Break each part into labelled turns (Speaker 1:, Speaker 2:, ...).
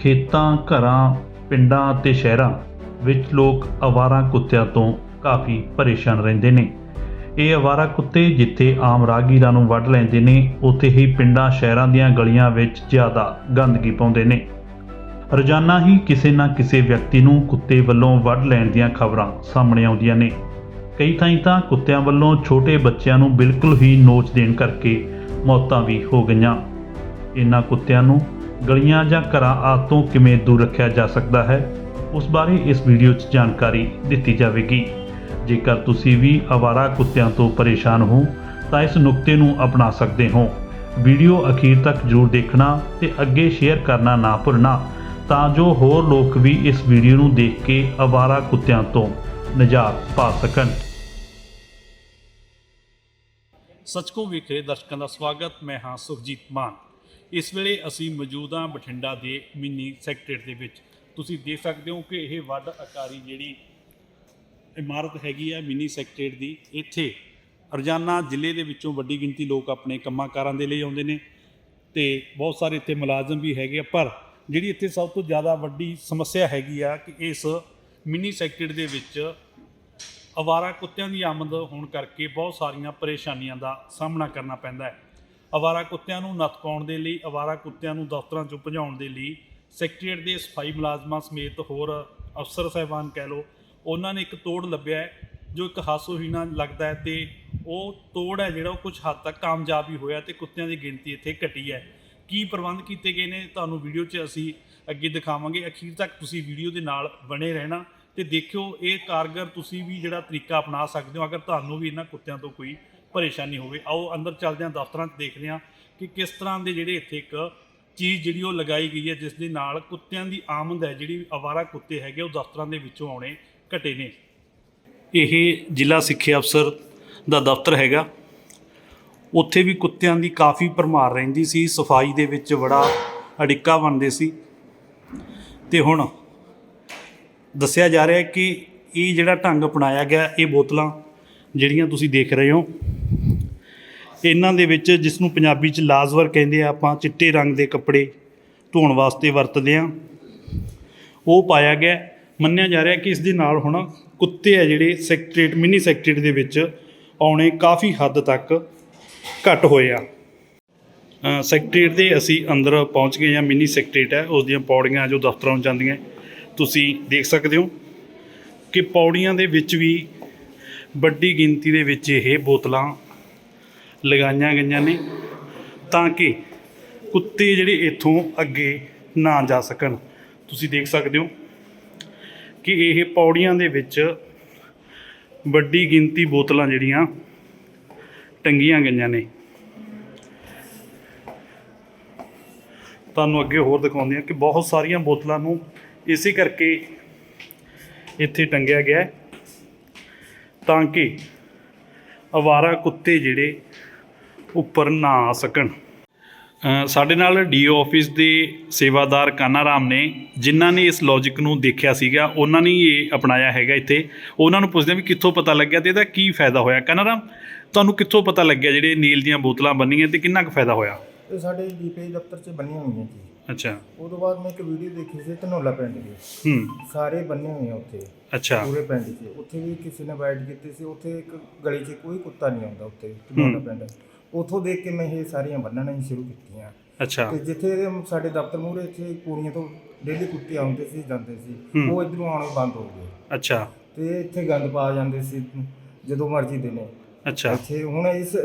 Speaker 1: ਖੇਤਾਂ, ਘਰਾਂ, ਪਿੰਡਾਂ ਅਤੇ ਸ਼ਹਿਰਾਂ ਵਿੱਚ ਲੋਕ ਅਵਾਰਾ ਕੁੱਤਿਆਂ ਤੋਂ ਕਾਫੀ ਪਰੇਸ਼ਾਨ ਰਹਿੰਦੇ ਨੇ। ਇਹ ਅਵਾਰਾ ਕੁੱਤੇ ਜਿੱਥੇ ਆਮ ਰਾਹਗੀਰਾਂ ਨੂੰ ਵੱਢ ਲੈਂਦੇ ਨੇ, ਉੱਥੇ ਹੀ ਪਿੰਡਾਂ, ਸ਼ਹਿਰਾਂ ਦੀਆਂ ਗਲੀਆਂ ਵਿੱਚ ਜ਼ਿਆਦਾ ਗੰਦਗੀ ਪਾਉਂਦੇ ਨੇ। ਰੋਜ਼ਾਨਾ ਹੀ ਕਿਸੇ ਨਾ ਕਿਸੇ ਵਿਅਕਤੀ ਨੂੰ ਕੁੱਤੇ ਵੱਲੋਂ ਵੱਢ ਲੈਣ ਦੀਆਂ ਖਬਰਾਂ ਸਾਹਮਣੇ ਆਉਂਦੀਆਂ ਨੇ। ਕਈ ਥਾਈਂ ਤਾਂ ਕੁੱਤਿਆਂ ਵੱਲੋਂ ਛੋਟੇ ਬੱਚਿਆਂ ਨੂੰ ਬਿਲਕੁਲ ਹੀ ਨੋਚ ਦੇਣ ਕਰਕੇ ਮੌਤਾਂ ਵੀ ਹੋ ਗਈਆਂ। ਇਹਨਾਂ ਕੁੱਤਿਆਂ ਨੂੰ ਗਲੀਆਂ ਜਾਂ ਘਰਾਂ ਆਦਿ ਤੋਂ ਕਿਵੇਂ ਦੂਰ ਰੱਖਿਆ ਜਾ ਸਕਦਾ ਹੈ, ਉਸ ਬਾਰੇ ਇਸ ਵੀਡੀਓ 'ਚ ਜਾਣਕਾਰੀ ਦਿੱਤੀ ਜਾਵੇਗੀ। ਜੇਕਰ ਤੁਸੀਂ ਵੀ ਅਵਾਰਾ ਕੁੱਤਿਆਂ ਤੋਂ ਪਰੇਸ਼ਾਨ ਹੋ, ਤਾਂ ਇਸ ਨੁਕਤੇ ਨੂੰ ਅਪਣਾ ਸਕਦੇ ਹੋ। ਵੀਡੀਓ ਅਖੀਰ ਤੱਕ ਜ਼ਰੂਰ ਦੇਖਣਾ ਤੇ ਅੱਗੇ ਸ਼ੇਅਰ ਕਰਨਾ ਨਾ ਭੁੱਲਣਾ, ਤਾਂ ਜੋ ਹੋਰ ਲੋਕ ਵੀ ਇਸ ਵੀਡੀਓ ਨੂੰ ਦੇਖ ਕੇ ਅਵਾਰਾ ਕੁੱਤਿਆਂ ਤੋਂ ਨਿਜਾਤ ਪਾ ਸਕਣ। ਸੱਚਕੋ ਵਿਖੇ ਦਰਸ਼ਕਾਂ ਦਾ ਸਵਾਗਤ, ਮੈਂ ਹਾਂ ਸੁਖਜੀਤ ਮਾਨ। ਇਸ ਵੇਲੇ ਅਸੀਂ ਮੌਜੂਦ ਹਾਂ ਬਠਿੰਡਾ ਦੇ ਮਿੰਨੀ ਸੈਕਟਰੇਟ ਦੇ ਵਿੱਚ ਤੁਸੀਂ ਦੇਖ ਸਕਦੇ ਹੋ ਕਿ ਇਹ ਵੱਡ ਆਕਾਰੀ ਜਿਹੜੀ ਇਮਾਰਤ ਹੈਗੀ ਹੈ ਮਿੰਨੀ ਸੈਕਟਰੇਟ ਦੀ, ਇੱਥੇ ਰੋਜ਼ਾਨਾ ਜ਼ਿਲ੍ਹੇ ਦੇ ਵਿੱਚੋਂ ਵੱਡੀ ਗਿਣਤੀ ਲੋਕ ਆਪਣੇ ਕੰਮਾਂ ਕਾਰਾਂ ਦੇ ਲਈ ਆਉਂਦੇ ਨੇ ਤੇ ਬਹੁਤ ਸਾਰੇ ਇੱਥੇ ਮੁਲਾਜ਼ਮ ਵੀ ਹੈਗੇ ਆ, ਪਰ ਜਿਹੜੀ ਇੱਥੇ ਸਭ ਤੋਂ ਜ਼ਿਆਦਾ ਵੱਡੀ ਸਮੱਸਿਆ ਹੈਗੀ ਆ ਕਿ ਇਸ ਮਿੰਨੀ ਸੈਕਟਰੇਟ ਦੇ ਵਿੱਚ ਅਵਾਰਾ ਕੁੱਤਿਆਂ ਦੀ ਆਮਦ ਹੋਣ ਕਰਕੇ ਬਹੁਤ ਸਾਰੀਆਂ ਪਰੇਸ਼ਾਨੀਆਂ ਦਾ ਸਾਹਮਣਾ ਕਰਨਾ ਪੈਂਦਾ ਹੈ। ਅਵਾਰਾ ਕੁੱਤਿਆਂ ਨੂੰ ਨੱਥ ਪਾਉਣ ਦੇ ਲਈ, ਅਵਾਰਾ ਕੁੱਤਿਆਂ ਨੂੰ ਦਫ਼ਤਰਾਂ 'ਚੋਂ ਭਜਾਉਣ ਦੇ ਲਈ, ਸੈਕਟਰੀਏਟ ਦੇ ਸਫ਼ਾਈ ਮੁਲਾਜ਼ਮਾਂ ਸਮੇਤ ਹੋਰ ਅਫਸਰ ਸਾਹਿਬਾਨ ਕਹਿ ਲਓ, ਉਹਨਾਂ ਨੇ ਇੱਕ ਤੋੜ ਲੱਭਿਆ ਹੈ, ਜੋ ਇੱਕ ਹਾਸੋਹੀਣਾ ਲੱਗਦਾ ਹੈ ਤੇ ਉਹ ਤੋੜ ਹੈ ਜਿਹੜਾ ਉਹ ਕੁਝ ਹੱਦ ਤੱਕ ਕਾਮਯਾਬ ਵੀ ਹੋਇਆ ਤੇ ਕੁੱਤਿਆਂ ਦੀ ਗਿਣਤੀ ਇੱਥੇ ਘਟੀ ਹੈ। ਕੀ ਪ੍ਰਬੰਧ ਕੀਤੇ ਗਏ ਨੇ ਤੁਹਾਨੂੰ ਵੀਡੀਓ 'ਚ ਅਸੀਂ ਅੱਗੇ ਦਿਖਾਵਾਂਗੇ। ਅਖੀਰ ਤੱਕ ਤੁਸੀਂ ਵੀਡੀਓ ਦੇ ਨਾਲ ਬਣੇ ਰਹਿਣਾ ਤੇ ਦੇਖਿਓ ਇਹ ਕਾਰਗਰ ਤੁਸੀਂ ਵੀ ਜਿਹੜਾ ਤਰੀਕਾ ਅਪਣਾ ਸਕਦੇ ਹੋ। ਅਗਰ ਤੁਹਾਨੂੰ ਵੀ ਇਹਨਾਂ ਕੁੱਤਿਆਂ ਤੋਂ ਕੋਈ ਪਰੇਸ਼ਾਨੀ ਹੋਵੇ। ਆਓ ਅੰਦਰ ਚੱਲਦੇ ਹਾਂ, ਦਫ਼ਤਰਾਂ 'ਚ ਦੇਖਦੇ ਹਾਂ ਕਿ ਕਿਸ ਤਰ੍ਹਾਂ ਦੇ ਜਿਹੜੇ ਇੱਥੇ ਇੱਕ ਚੀਜ਼ ਜਿਹੜੀ ਉਹ ਲਗਾਈ ਗਈ ਹੈ, ਜਿਸ ਦੇ ਨਾਲ ਕੁੱਤਿਆਂ ਦੀ ਆਮਦ ਹੈ, ਜਿਹੜੀ ਅਵਾਰਾ ਕੁੱਤੇ ਹੈਗੇ, ਉਹ ਦਫ਼ਤਰਾਂ ਦੇ ਵਿੱਚੋਂ ਆਉਣੇ ਘਟੇ ਨੇ। ਇਹ ਜ਼ਿਲ੍ਹਾ ਸਿੱਖਿਆ ਅਫਸਰ ਦਾ ਦਫ਼ਤਰ ਹੈਗਾ। ਉੱਥੇ ਵੀ ਕੁੱਤਿਆਂ ਦੀ ਕਾਫੀ ਭਰਮਾਰ ਰਹਿੰਦੀ ਸੀ। ਸਫ਼ਾਈ ਦੇ ਵਿੱਚ ਬੜਾ ਅੜਿੱਕਾ ਬਣਦੇ ਸੀ। ਤੇ ਹੁਣ ਦੱਸਿਆ ਜਾ ਰਿਹਾ ਕਿ ਇਹ ਜਿਹੜਾ ਢੰਗ ਅਪਣਾਇਆ ਗਿਆ, ਇਹ ਬੋਤਲਾਂ ਜਿਹੜੀਆਂ ਤੁਸੀਂ ਦੇਖ ਰਹੇ ਹੋ ਇਹਨਾਂ ਦੇ ਵਿੱਚ ਜਿਸ ਨੂੰ ਪੰਜਾਬੀ ਚ ਲਾਜ਼ਵਰ ਕਹਿੰਦੇ ਆ ਆਪਾਂ ਚਿੱਟੇ ਰੰਗ ਦੇ ਕੱਪੜੇ ਧੋਣ ਵਾਸਤੇ ਵਰਤਦੇ ਆ ਉਹ ਪਾਇਆ ਗਿਆ ਮੰਨਿਆ ਜਾ ਰਿਹਾ ਕਿ ਇਸ ਦੇ ਨਾਲ ਹੁਣ ਕੁੱਤੇ ਆ ਜਿਹੜੇ ਸੈਕਟਰੀਏਟ ਮਿੰਨੀ ਸੈਕਟਰੀਏਟ ਦੇ ਵਿੱਚ ਆਉਣੇ ਕਾਫੀ ਹੱਦ ਤੱਕ ਘਟ ਹੋਏ ਆ। ਅ, ਦੇ ਅਸੀਂ ਅੰਦਰ ਪਹੁੰਚ ਗਏ ਜਾਂ ਮਿੰਨੀ ਸੈਕਟਰੀਏਟ ਹੈ। ਉਸ ਦੀਆਂ ਪੌੜੀਆਂ ਜੋ ਦਫ਼ਤਰਾਂ ਨੂੰ ਜਾਂਦੀਆਂ ਤੁਸੀਂ ਦੇਖ ਸਕਦੇ ਹੋ ਕਿ ਪੌੜੀਆਂ ਦੇ ਵਿੱਚ ਵੀ ਵੱਡੀ ਗਿਣਤੀ ਦੇ ਵਿੱਚ ਇਹ ਬੋਤਲਾਂ ਲਗਾਈਆਂ ਗਈਆਂ ਨੇ ਤਾਂ ਕਿ ਕੁੱਤੇ ਜਿਹੜੇ ਇੱਥੋਂ ਅੱਗੇ ਨਾ ਜਾ ਸਕਣ। ਤੁਸੀਂ ਦੇਖ ਸਕਦੇ ਹੋ ਕਿ ਇਹ ਪੌੜੀਆਂ ਦੇ ਵਿੱਚ ਵੱਡੀ ਗਿਣਤੀ ਬੋਤਲਾਂ ਜਿਹੜੀਆਂ ਟੰਗੀਆਂ ਗਈਆਂ ਨੇ। ਤੁਹਾਨੂੰ ਅੱਗੇ ਹੋਰ ਦਿਖਾਉਂਦੇ ਹਾਂ ਕਿ ਬਹੁਤ ਸਾਰੀਆਂ ਬੋਤਲਾਂ ਨੂੰ ਇਸੇ ਕਰਕੇ ਇੱਥੇ ਟੰਗਿਆ ਗਿਆ ਤਾਂ ਕਿ ਅਵਾਰਾ ਕੁੱਤੇ ਜਿਹੜੇ ਉੱਪਰ ਨਾ ਆ ਸਕਣ ਸਾਡੇ ਨਾਲ ਡੀਓ ਆਫਿਸ ਦੇ ਸੇਵਾਦਾਰ ਕਾਨਾ ਰਾਮ ਨੇ ਜਿਨ੍ਹਾਂ ਨੇ ਇਸ ਲੌਜੀਕ ਨੂੰ ਦੇਖਿਆ ਸੀਗਾ ਉਹਨਾਂ ਨੇ ਇਹ ਅਪਣਾਇਆ ਹੈਗਾ ਇੱਥੇ। ਉਹਨਾਂ ਨੂੰ ਪੁੱਛਦੇ ਵੀ ਕਿੱਥੋਂ ਪਤਾ ਲੱਗਿਆ ਤੇ ਇਹਦਾ ਕੀ ਫਾਇਦਾ ਹੋਇਆ। ਕਾਨਾ ਰਾਮ ਤੁਹਾਨੂੰ ਕਿੱਥੋਂ ਪਤਾ ਲੱਗਿਆ ਜਿਹੜੇ ਨੀਲ ਦੀਆਂ ਬੋਤਲਾਂ ਬੰਨੀਆਂ ਤੇ ਕਿੰਨਾ ਕੁ ਫਾਇਦਾ ਹੋਇਆ?
Speaker 2: ਇਹ ਸਾਡੇ ਡੀਪੀ ਦਫ਼ਤਰ 'ਚ ਬੰਨੀਆਂ ਹੋਈਆਂ ਜੀ।
Speaker 1: ਅੱਛਾ।
Speaker 2: ਤੋਂ ਬਾਅਦ ਮੈਂ ਇੱਕ ਵੀਡੀਓ ਦੇਖੀ ਸੀ ਧਨੌਲਾ ਪਿੰਡ ਦੀ।
Speaker 1: ਹੂੰ।
Speaker 2: ਸਾਰੇ ਬੰਨੇ ਹੋਏ ਆ ਉੱਥੇ।
Speaker 1: ਅੱਛਾ।
Speaker 2: ਪੂਰੇ ਪਿੰਡ 'ਚ। ਉੱਥੇ ਵੀ ਕਿਸੇ ਨੇ ਵਾਈਟ ਕੀਤੀ ਸੀ ਉੱਥੇ ਇੱਕ ਗਲੀ 'ਚ ਕੋਈ ਕੁੱਤਾ ਨਹੀਂ ਆਉਂਦਾ ਉੱਥੇ ਧਨੌਲਾ ਪਿੰਡ। ਉੱਥੋਂ ਦੇਖ ਕੇ ਮੈਂ ਇਹ ਸਾਰੀਆਂ ਬੰਨਣਾ ਹੀ ਸ਼ੁਰੂ ਕੀਤੀਆਂ।
Speaker 1: ਅੱਛਾ।
Speaker 2: ਤੇ ਜਿੱਥੇ ਇਹਦੇ ਸਾਡੇ ਦਫ਼ਤਰ ਮੂਹਰੇ ਇੱਥੇ ਪੂਰੀਆਂ ਤੋਂ ਡੇਲੀ ਕੁੱਤੇ ਆਉਂਦੇ ਸੀ ਜਾਂਦੇ ਸੀ। ਉਹ ਇਧਰੋਂ ਆਉਣੇ ਬੰਦ ਹੋ ਗਏ।
Speaker 1: ਅੱਛਾ।
Speaker 2: ਤੇ ਇੱਥੇ ਗੰਦ ਪਾ ਜਾਂਦੇ ਸੀ ਜਦੋਂ ਮਰਜ਼ੀ ਦਿਨੇ।
Speaker 1: ਅੱਛਾ।
Speaker 2: ਇੱਥੇ ਹੁਣ ਇਸ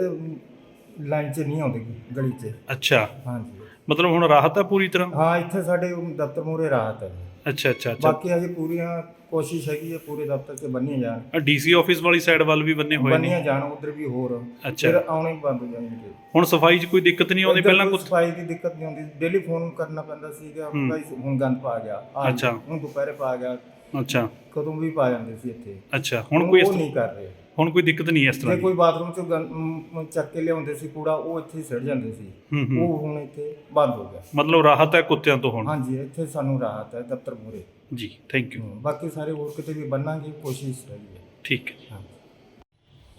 Speaker 2: ਲਾਈਨ 'ਚ ਨਹੀਂ ਆਉਂਦੇ ਗਲੀ 'ਚ।
Speaker 1: ਅੱਛਾ।
Speaker 2: ਹਾਂਜੀ।
Speaker 1: ਮਤਲਬ ਹੁਣ ਰਾਹਤ ਹੈ ਪੂਰੀ ਤਰ੍ਹਾਂ?
Speaker 2: ਹਾਂ ਇੱਥੇ ਸਾਡੇ ਦਫ਼ਤਰ ਮੂਹਰੇ ਰਾਹਤ ਹੈ
Speaker 1: ਅੱਛਾ ਅੱਛਾ ਅੱਛਾ।
Speaker 2: ਬਾਕੀ ਹਜੇ ਪੂਰੀਆਂ ਕੋਸ਼ਿਸ਼ ਹੈਗੀ ਹੈ ਪੂਰੇ ਦਫ਼ਤਰ 'ਚ ਬੰਨੀਆਂ ਜਾਣ।
Speaker 1: ਡੀਸੀ ਆਫਿਸ ਵਾਲੀ ਸਾਈਡ ਵੱਲ ਵੀ ਬੰਨੇ ਹੋਏ ਨੇ?
Speaker 2: ਬੰਨੀਆਂ ਜਾਣ ਉਧਰ ਵੀ ਹੋਰ।
Speaker 1: ਅੱਛਾ।
Speaker 2: ਫਿਰ ਆਉਣੇ ਹੀ ਬੰਦ ਹੋ ਜਾਣਗੇ।
Speaker 1: ਹੁਣ ਸਫ਼ਾਈ 'ਚ ਕੋਈ ਦਿੱਕਤ ਨਹੀਂ ਆਉਂਦੀ
Speaker 2: ਇੱਧਰ
Speaker 1: ਪਹਿਲਾਂ
Speaker 2: ਕੋਈ
Speaker 1: ਕੁੱਤ
Speaker 2: ਸਫ਼ਾਈ ਦੀ ਦਿੱਕਤ ਨਹੀਂ ਆਉਂਦੀ। ਡੇਲੀ ਫੋਨ ਕਰਨਾ ਪੈਂਦਾ ਸੀਗਾ
Speaker 1: ਹੂੰ।
Speaker 2: ਭਾਈ ਹੁਣ ਗੰਦ ਪਾ ਗਿਆ।
Speaker 1: ਅੱਛਾ।
Speaker 2: ਹੁਣ ਦੁਪਹਿਰੇ ਪਾ ਗਿਆ।
Speaker 1: ਅੱਛਾ।
Speaker 2: ਕਦੋਂ ਵੀ ਪਾ ਜਾਂਦੇ ਸੀ ਇੱਥੇ।
Speaker 1: ਅੱਛਾ ਹੁਣ ਕੋਈ ਇਸ
Speaker 2: ਉਹ ਨਹੀਂ ਕਰ ਰਹੇ।
Speaker 1: ਹੁਣ ਕੋਈ ਦਿੱਕਤ ਨਹੀਂ ਇਸ ਤਰ੍ਹਾਂ
Speaker 2: ਜੇ
Speaker 1: ਦੀ।
Speaker 2: ਕੋਈ ਬਾਥਰੂਮ 'ਚੋਂ ਚੱਕ ਕੇ ਲਿਆਉਂਦੇ ਸੀ ਕੂੜਾ ਉਹ ਇੱਥੇ ਹੀ ਸੜ ਜਾਂਦੇ ਸੀ।
Speaker 1: ਹੂੰ ਹੂੰ।
Speaker 2: ਉਹ ਹੁਣ ਇੱਥੇ ਬੰਦ ਹੋ ਗਿਆ।
Speaker 1: ਮਤਲਬ ਰਾਹਤ ਹੈ ਕੁੱਤਿਆਂ ਤੋਂ ਹੁਣ?
Speaker 2: ਹਾਂਜੀ ਇੱਥੇ ਸਾਨੂੰ ਰਾਹਤ ਹੈ ਦਫ਼ਤਰ ਮੂਹਰੇ।
Speaker 1: ਜੀ ਥੈਂਕ ਯੂ
Speaker 2: ਬਾਕੀ ਸਾਰੇ ਹੋਰ ਕਿਤੇ ਵੀ ਬੰਨਾਂਗੇ ਕੋਸ਼ਿਸ਼ ਹੈ।
Speaker 1: ਠੀਕ ਹੈ।
Speaker 2: ਹਾਂਜੀ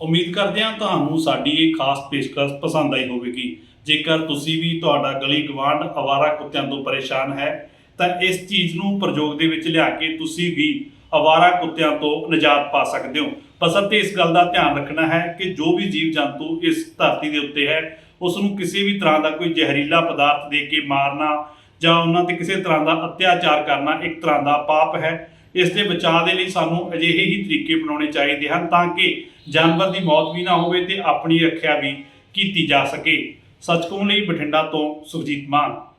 Speaker 1: ਉਮੀਦ ਕਰਦੇ ਹਾਂ ਤੁਹਾਨੂੰ ਸਾਡੀ ਇਹ ਖਾਸ ਪੇਸ਼ਕਸ਼ ਪਸੰਦ ਆਈ ਹੋਵੇਗੀ। ਜੇਕਰ ਤੁਸੀਂ ਵੀ ਤੁਹਾਡਾ ਗਲੀ ਗਵਾਂਢ ਅਵਾਰਾ ਕੁੱਤਿਆਂ ਤੋਂ ਪਰੇਸ਼ਾਨ ਹੈ ਤਾਂ ਇਸ ਚੀਜ਼ ਨੂੰ ਪ੍ਰਯੋਗ ਦੇ ਵਿੱਚ ਲਿਆ ਕੇ ਤੁਸੀਂ ਵੀ ਅਵਾਰਾ ਕੁੱਤਿਆਂ ਤੋਂ ਨਿਜਾਤ ਪਾ ਸਕਦੇ ਹੋ। ਬਸੰਤੇ ਇਸ ਗੱਲ ਦਾ ਧਿਆਨ ਰੱਖਣਾ ਹੈ ਕਿ ਜੋ ਵੀ ਜੀਵ ਜੰਤੂ ਇਸ ਧਰਤੀ ਦੇ ਉੱਤੇ ਹੈ ਉਸ ਨੂੰ ਕਿਸੇ ਵੀ ਤਰ੍ਹਾਂ ਦਾ ਕੋਈ ਜ਼ਹਿਰੀਲਾ ਪਦਾਰਥ ਦੇ ਕੇ ਮਾਰਨਾ ਜਾਂ ਉਹਨਾਂ ਤੇ ਕਿਸੇ ਤਰ੍ਹਾਂ ਦਾ ਅਤਿਆਚਾਰ ਕਰਨਾ ਇੱਕ ਤਰ੍ਹਾਂ ਦਾ ਪਾਪ ਹੈ। ਇਸ ਦੇ ਬਚਾਅ ਦੇ ਲਈ ਸਾਨੂੰ ਅਜਿਹੇ ਹੀ ਤਰੀਕੇ ਬਣਾਉਣੇ ਚਾਹੀਦੇ ਹਨ ਤਾਂ ਕਿ ਜਾਨਵਰ ਦੀ ਮੌਤ ਵੀ ਨਾ ਹੋਵੇ ਤੇ ਆਪਣੀ ਰੱਖਿਆ ਵੀ ਕੀਤੀ ਜਾ ਸਕੇ। ਸੱਚ ਲਈ ਬਠਿੰਡਾ ਤੋਂ ਸੁਖਜੀਤ ਮਾਨ।